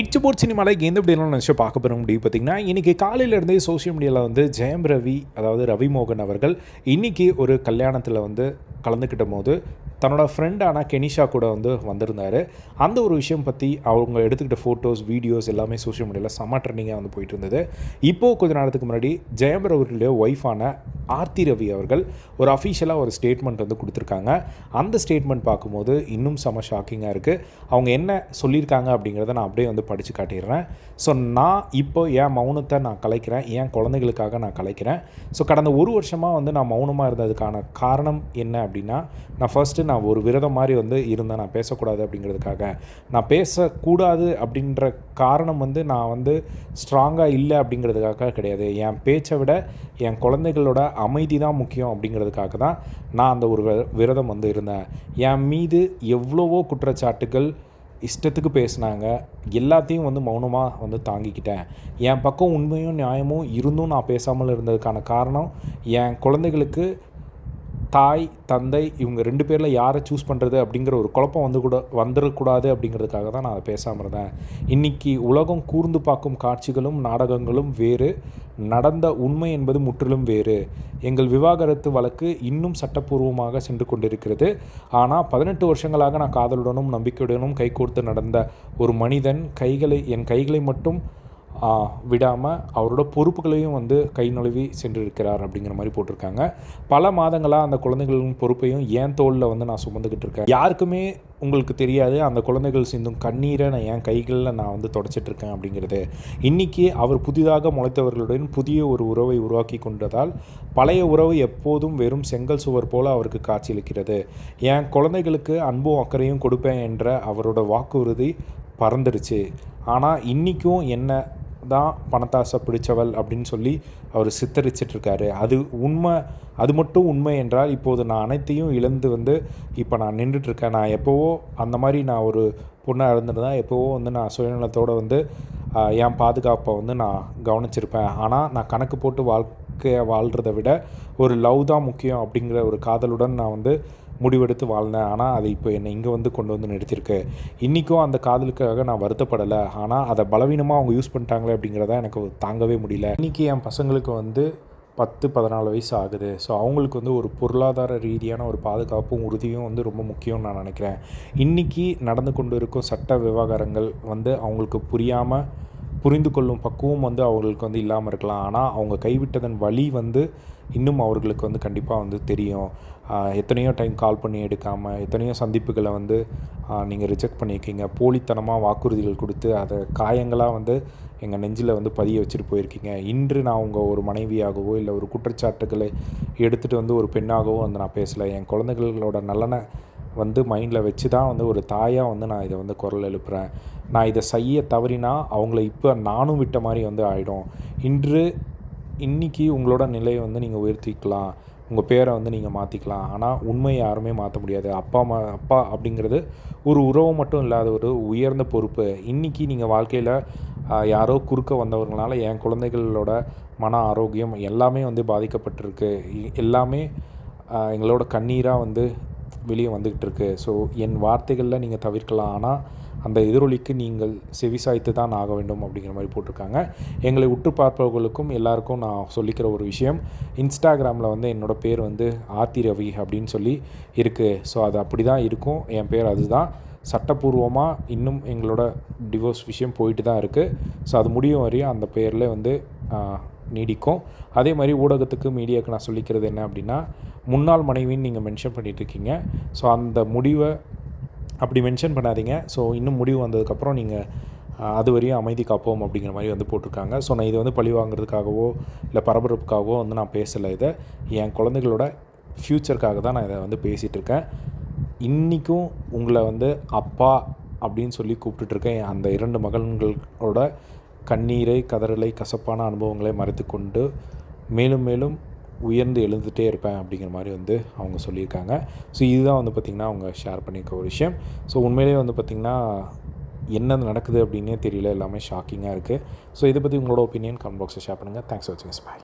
இச்சபோர்ட் சினிமாவில் எந்த இப்படியெல்லாம் நினச்சி பார்க்க போகிற முடியும் பார்த்தீங்கன்னா இன்றைக்கி காலையிலேருந்தே சோஷியல் மீடியாவில் வந்து ஜெயம் ரவி அதாவது ரவி மோகன் அவர்கள் இன்றைக்கி ஒரு கல்யாணத்தில் வந்து கலந்துக்கிட்ட போது தன்னோட ஃப்ரெண்டான கெனிஷா கூட வந்து வந்திருந்தார். அந்த ஒரு விஷயம் பற்றி அவங்க எடுத்துக்கிட்ட ஃபோட்டோஸ் வீடியோஸ் எல்லாமே சோஷியல் மீடியாவில் செம்ம ட்ரெண்டிங்காக வந்து போயிட்டு இருந்தது. இப்போது கொஞ்ச நேரத்துக்கு முன்னாடி ஜெயம் ரவியுடைய ஒய்ஃபான ஆர்த்தி ரவி அவர்கள் ஒரு அஃபீஷியலாக ஒரு ஸ்டேட்மெண்ட் வந்து கொடுத்துருக்காங்க. அந்த ஸ்டேட்மெண்ட் பார்க்கும்போது இன்னும் செம ஷாக்கிங்காக இருக்குது அவங்க என்ன சொல்லியிருக்காங்க அப்படிங்கிறத நான் அப்படியே வந்து படித்து காட்டிடுறேன். ஸோ நான் இப்போ என் மௌனத்தை நான் கலைக்கிறேன். என் குழந்தைகளுக்காக நான் கலைக்கிறேன். ஸோ கடந்த ஒரு வருஷமாக வந்து நான் மௌனமாக இருந்ததுக்கான காரணம் என்ன அப்படின்னா நான் ஃபஸ்ட்டு நான் ஒரு விரதம் மாதிரி வந்து இருந்தேன். நான் பேசக்கூடாது அப்படிங்கிறதுக்காக. நான் பேசக்கூடாது அப்படின்ற காரணம் வந்து நான் வந்து ஸ்ட்ராங்காக இல்லை அப்படிங்கிறதுக்காக கிடையாது. என் பேச்சை விட என் குழந்தைகளோட அமைதி தான் முக்கியம் அப்படிங்கிறதுக்காக தான் நான் அந்த ஒரு விரதம் வந்து இருந்தேன். என் மீது எவ்வளவோ குற்றச்சாட்டுகள் இஷ்டத்துக்கு பேசினாங்க. எல்லாத்தையும் வந்து மௌனமாக வந்து தாங்கிக்கிட்டேன். என் பக்கம் உண்மையும் நியாயமும் இருந்தும் நான் பேசாமல் இருந்ததுக்கான காரணம் என் குழந்தைகளுக்கு தாய் தந்தை இவங்க ரெண்டு பேரில் யாரை சூஸ் பண்ணுறது அப்படிங்கிற ஒரு குழப்பம் வந்து கூட வந்துடக்கூடாது அப்படிங்கிறதுக்காக தான் நான் அதை பேசாமல் இருந்தேன். இன்றைக்கி உலகம் கூர்ந்து பார்க்கும் காட்சிகளும் நாடகங்களும் வேறு. நடந்த உண்மை என்பது முற்றிலும் வேறு. எங்கள் விவாகரத்து வழக்கு இன்னும் சட்டப்பூர்வமாக சென்று கொண்டிருக்கிறது. ஆனால் பதினெட்டு வருஷங்களாக நான் காதலுடனும் நம்பிக்கையுடனும் கைகோர்த்து நடந்த ஒரு மனிதன் கைகளை என் கைகளை மட்டும் விடாமல் அவரோட பொறுப்புகளையும் வந்து கை நழுவி சென்றிருக்கிறார் அப்படிங்கிற மாதிரி போட்டிருக்காங்க. பல மாதங்களாக அந்த குழந்தைகளின் பொறுப்பையும் ஏன் தோளில் வந்து நான் சுமந்துக்கிட்டு இருக்கேன்? யாருக்குமே உங்களுக்கு தெரியாது அந்த குழந்தைகள் சிந்தும் கண்ணீரை நான் என் கைகளில் நான் வந்து தொடச்சிட்ருக்கேன் அப்படிங்கிறது. இன்றைக்கி அவர் புதிதாக முளைத்தவர்களுடன் புதிய ஒரு உறவை உருவாக்கி கொண்டதால் பழைய உறவு எப்போதும் வெறும் செங்கல் சுவர் போல அவருக்கு காட்சியளிக்கிறது. என் குழந்தைகளுக்கு அன்பும் அக்கறையும் கொடுப்பேன் என்ற அவரோட வாக்குறுதி பறந்துடுச்சு ஆனால் இன்றைக்கும் என்ன தான் பணத்தாசை பிடிச்சவள் அப்படின்னு சொல்லி அவர் சித்தரிச்சிட்டு இருக்காரு அது உண்மை அது மட்டும் உண்மை என்றால் இப்போது நான் அனைத்தையும் இழந்து வந்து இப்போ நான் நின்றுட்டுருக்கேன் நான் எப்போவோ அந்த மாதிரி நான் ஒரு பொண்ணாக இருந்திருந்தா எப்போவோ வந்து நான் சுயநலத்தோடு வந்து என் பாதுகாப்பை வந்து நான் கவனிச்சிருப்பேன். ஆனால் நான் கணக்கு போட்டு வாழ்க்கையை வாழ்கிறத விட ஒரு லவ் தான் முக்கியம் அப்படிங்கிற ஒரு காதலுடன் நான் வந்து முடிவெடுத்து வாழ்ந்தேன். ஆனால் அது இப்போ என்னை இங்கே வந்து கொண்டு வந்து நிறுத்தியிருக்கு. இன்றைக்கும் அந்த காதலுக்காக நான் வருத்தப்படலை. ஆனால் அதை பலவீனமாக அவங்க யூஸ் பண்ணிட்டாங்களே அப்படிங்கிறத எனக்கு தாங்கவே முடியல. இன்றைக்கி என் பசங்களுக்கு வந்து பத்து பதினாலு வயசு ஆகுது. ஸோ அவங்களுக்கு வந்து ஒரு பொருளாதார ரீதியான ஒரு பாதுகாப்பும் உறுதியும் வந்து ரொம்ப முக்கியம்னு நான் நினைக்கிறேன். இன்றைக்கி நடந்து கொண்டு இருக்கும் சட்ட விவகாரங்கள் வந்து அவங்களுக்கு புரியாமல் புரிந்து கொள்ளும் பக்குவம் வந்து அவங்களுக்கு வந்து இல்லாமல் இருக்கலாம். ஆனால் அவங்க கைவிட்டதன் வழி வந்து இன்னும் அவர்களுக்கு வந்து கண்டிப்பாக வந்து தெரியும். எத்தனையோ டைம் கால் பண்ணி எடுக்காமல் எத்தனையோ சந்திப்புகளை வந்து நீங்கள் ரிஜெக்ட் பண்ணியிருக்கீங்க. போலித்தனமாக வாக்குறுதிகள் கொடுத்து அதை காயங்களாக வந்து எங்கள் நெஞ்சில் வந்து பதிய வச்சுட்டு போயிருக்கீங்க. இன்று நான் உங்கள் ஒரு மனைவியாகவோ இல்லை ஒரு குற்றச்சாட்டுகளை எடுத்துகிட்டு வந்து ஒரு பெண்ணாகவோ வந்து நான் பேசலை. என் குழந்தைகளோட நலனை வந்து மைண்டில் வச்சு தான் வந்து ஒரு தாயாக வந்து நான் இதை வந்து குரல் எழுப்புகிறேன் நான் இதை செய்ய தவறினா அவங்கள இப்போ நானும் விட்ட மாதிரி வந்து ஆகிடும் இன்று இன்னைக்கு உங்களோட நிலையை வந்து நீங்கள் உயர்த்திக்கலாம். உங்கள் பேரை வந்து நீங்கள் மாற்றிக்கலாம் ஆனால் உண்மையை யாருமே மாற்ற முடியாது. அப்பா அம்மா அப்பா அப்படிங்கிறது ஒரு உறவு மட்டும் இல்லாத ஒரு உயர்ந்த பொறுப்பு. இன்றைக்கி நீங்கள் வாழ்க்கையில் யாரோ குறுக்க வந்தவர்களால் என் குழந்தைகளோட மன ஆரோக்கியம் எல்லாமே வந்து பாதிக்கப்பட்டிருக்கு. எல்லாமே எங்களோட கண்ணீராக வந்து வெளியே வந்துக்கிட்டு இருக்கு ஸோ என் வார்த்தைகளில் நீங்கள் தவிர்க்கலாம். ஆனால் அந்த எதிரொலிக்கு நீங்கள் செவிசாய்த்து தான் ஆக வேண்டும் அப்படிங்கிற மாதிரி போட்டிருக்காங்க. எங்களை உற்று பார்ப்பவர்களுக்கும் எல்லாருக்கும் நான் சொல்லிக்கிற ஒரு விஷயம். இன்ஸ்டாகிராமில் வந்து என்னோடய பேர் வந்து ஆர்த்தி ரவி அப்படின்னு சொல்லி இருக்குது ஸோ அது அப்படி தான் இருக்கும். என் பேர் அதுதான். சட்டப்பூர்வமாக இன்னும் எங்களோட டிவோர்ஸ் விஷயம் போயிட்டு தான் இருக்குது ஸோ அது முடியும் வரையும் அந்த பேரில் வந்து நீடிக்கும். அதே மாதிரி ஊடகத்துக்கு மீடியாவுக்கு நான் சொல்லிக்கிறது என்ன அப்படின்னா முன்னாள் மனைவின்னு நீங்கள் மென்ஷன் பண்ணிகிட்ருக்கீங்க இருக்கீங்க ஸோ அந்த முடிவை அப்படி மென்ஷன் பண்ணாதீங்க. ஸோ இன்னும் முடிவு வந்ததுக்கப்புறம் நீங்கள் அது வரையும் அமைதி காப்போம் அப்படிங்கிற மாதிரி வந்து போட்டிருக்காங்க. ஸோ நான் இது வந்து பழி வாங்குறதுக்காகவோ இல்லை பரபரப்புக்காகவோ வந்து நான் பேசலை இதை. என் குழந்தைகளோட ஃப்யூச்சருக்காக தான் நான் இதை வந்து பேசிகிட்ருக்கேன் இன்றைக்கும் உங்களை வந்து அப்பா அப்படின்னு சொல்லி கூப்பிட்டுட்ருக்கேன் அந்த இரண்டு மகன்களோட கண்ணீரை கதறலை கசப்பான அனுபவங்களை மறைத்து கொண்டு மேலும் மேலும் உயர்ந்து எழுந்துகிட்டே இருப்பேன் அப்படிங்கிற மாதிரி வந்து அவங்க சொல்லியிருக்காங்க. ஸோ இதுதான் வந்து பார்த்திங்கன்னா அவங்க ஷேர் பண்ணியிருக்க ஒரு விஷயம். ஸோ உண்மையிலேயே வந்து பார்த்திங்கன்னா என்ன நடக்குது அப்படின்னே தெரியல. எல்லாமே ஷாக்கிங்காக இருக்குது ஸோ இதை பற்றி உங்களோட ஒப்பீனியன் கமெண்ட் பாக்ஸில் ஷேர் பண்ணுங்கள் தேங்க்ஸ் ஃபார் வாட்சிங் பாய்